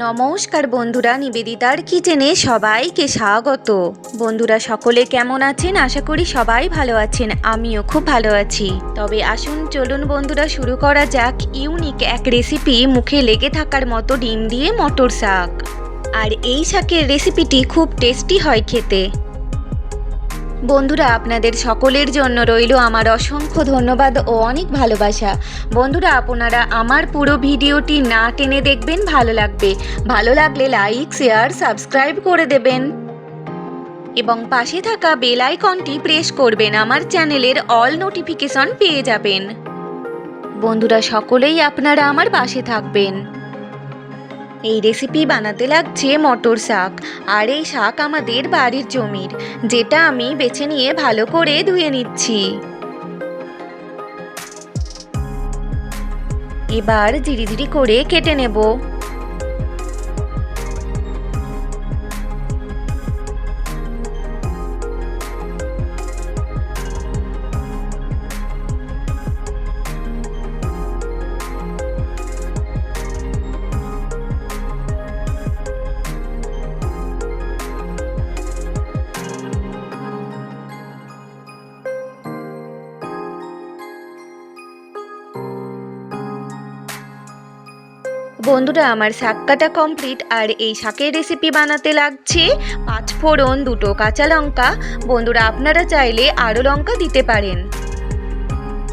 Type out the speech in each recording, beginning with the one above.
নমস্কার বন্ধুরা, নিবেদিতার কিচেনে সবাইকে স্বাগত। বন্ধুরা, সকলে কেমন আছেন? আশা করি সবাই ভালো আছেন, আমিও খুব ভালো আছি। তবে আসুন, চলুন বন্ধুরা, শুরু করা যাক ইউনিক এক রেসিপি মুখে লেগে থাকার মতো ডিম দিয়ে মটর শাক। আর এই শাকের রেসিপিটি খুব টেস্টি হয় খেতে। বন্ধুরা, আপনাদের সকলের জন্য রইল আমার অসংখ্য ধন্যবাদ ও অনেক ভালোবাসা। বন্ধুরা, আপনারা আমার পুরো ভিডিওটি না টেনে দেখবেন, ভালো লাগবে। ভালো লাগলে লাইক, শেয়ার, সাবস্ক্রাইব করে দেবেন। এবং পাশে থাকা বেল আইকনটি প্রেস করবেন, আমার চ্যানেলের অল নোটিফিকেশন পেয়ে যাবেন। বন্ধুরা, সকলেই আপনারা আমার পাশে থাকবেন। এই রেসিপি বানাতে লাগছে মটর শাক। আর এই শাক আমাদের বাড়ির জমির, যেটা আমি বেছে নিয়ে ভালো করে ধুয়ে নিচ্ছি। এবার ধীরে ধীরে করে কেটে নেব। বন্ধুরা, আমার শাক কাটা কমপ্লিট আর এই শাকের রেসিপি বানাতে লাগছে পাঁচ ফোড়ন, দুটো কাঁচা লঙ্কা। বন্ধুরা, আপনারা চাইলে আরও লঙ্কা দিতে পারেন।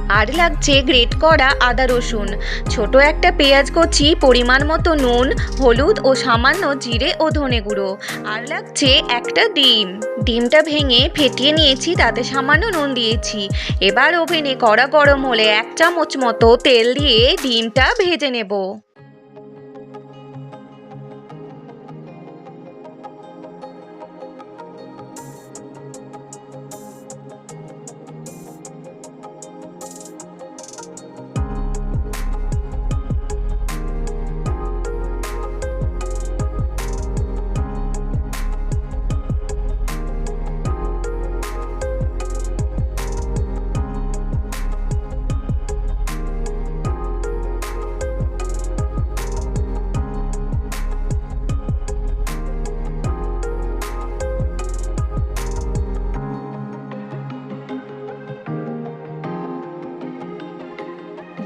আর লাগছে গ্রেট করা আদা রসুন। ছোট একটা পেঁয়াজ কচি, পরিমাণ মতো নুন, হলুদ ও সামান্য জিরে ও ধনে গুঁড়ো। আর লাগছে একটা ডিম। ডিমটা ভেঙে ফেটিয়ে নিয়েছি, তাতে সামান্য নুন দিয়েছি। এবার ওভেনে কড়া গরম হলে এক চামচ মতো তেল দিয়ে ডিমটা ভেজে নেব।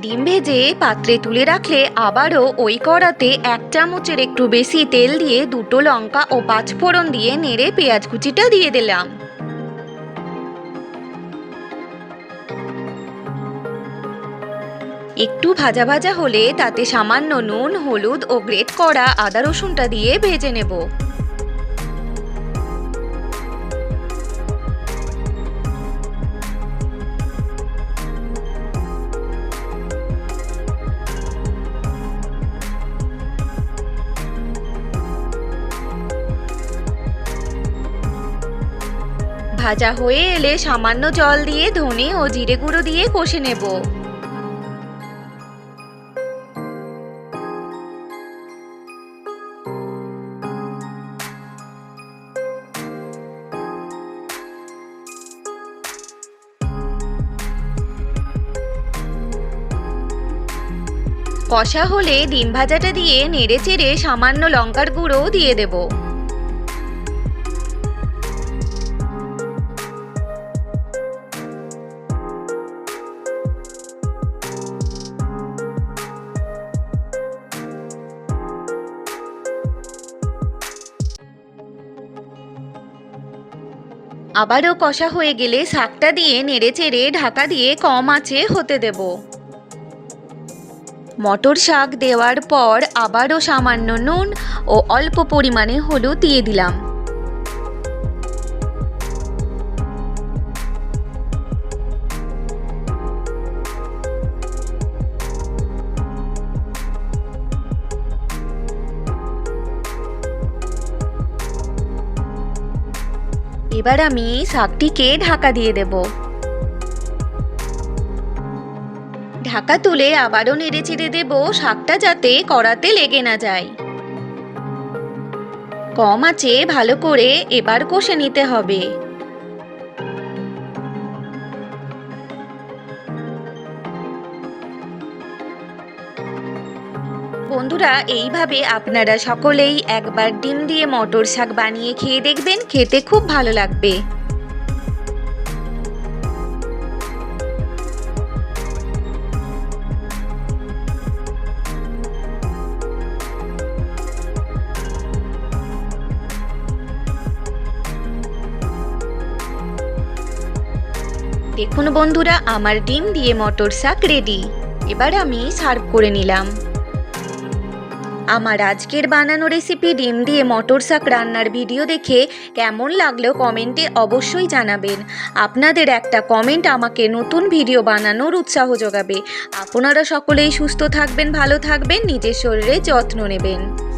ডিম ভেজে পাত্রে তুলে রাখলে আবারও ওই কড়াতে এক চামচের একটু বেশি তেল দিয়ে দুটো লঙ্কা ও পাঁচ ফোড়ন দিয়ে নেড়ে পেঁয়াজ কুচিটা দিয়ে দিলাম। একটু ভাজা ভাজা হলে তাতে সামান্য নুন, হলুদ ও গ্রেট করা আদা রসুনটা দিয়ে ভেজে নেব। ভাজা হয়ে এলে সামান্য জল দিয়ে, ধনে ও জিরে গুঁড়ো দিয়ে কষে নেব। কষা হলে ডিম ভাজাটা দিয়ে নেড়ে চেড়ে সামান্য লঙ্কার গুঁড়োও দিয়ে দেবো। আবারও কষা হয়ে গেলে শাকটা দিয়ে নেড়ে চেড়ে ঢাকা দিয়ে কম আঁচে হতে দেব। মটর শাক দেওয়ার পর আবারও সামান্য নুন ও অল্প পরিমাণে হলুদ দিয়ে দিলাম। এবার আমি শাকটিকে ঢাকা দিয়ে দেব। ঢাকা তুলে আবারও নেড়ে চেড়ে দেব শাকটা যাতে কড়াতে লেগে না যায়। কম আছে ভালো করে এবার কষে নিতে হবে। বন্ধুরা, এইভাবে আপনারা সকলেই একবার ডিম দিয়ে মটর শাক বানিয়ে খেয়ে দেখবেন, খেতে খুব ভালো লাগবে। দেখুন বন্ধুরা, আমার ডিম দিয়ে মটর শাক রেডি এবার আমি সার্ভ করে নিলাম। আমার আজকের বানানো রেসিপি ডিম দিয়ে মটর শাক রান্নার ভিডিও দেখে কেমন লাগল কমেন্টে অবশ্যই জানাবেন। আপনাদের একটা কমেন্ট আমাকে নতুন ভিডিও বানানোর উৎসাহ যোগাবে। আপনারা সকলেই সুস্থ থাকবেন, ভালো থাকবেন, নিজের শরীরে যত্ন নেবেন।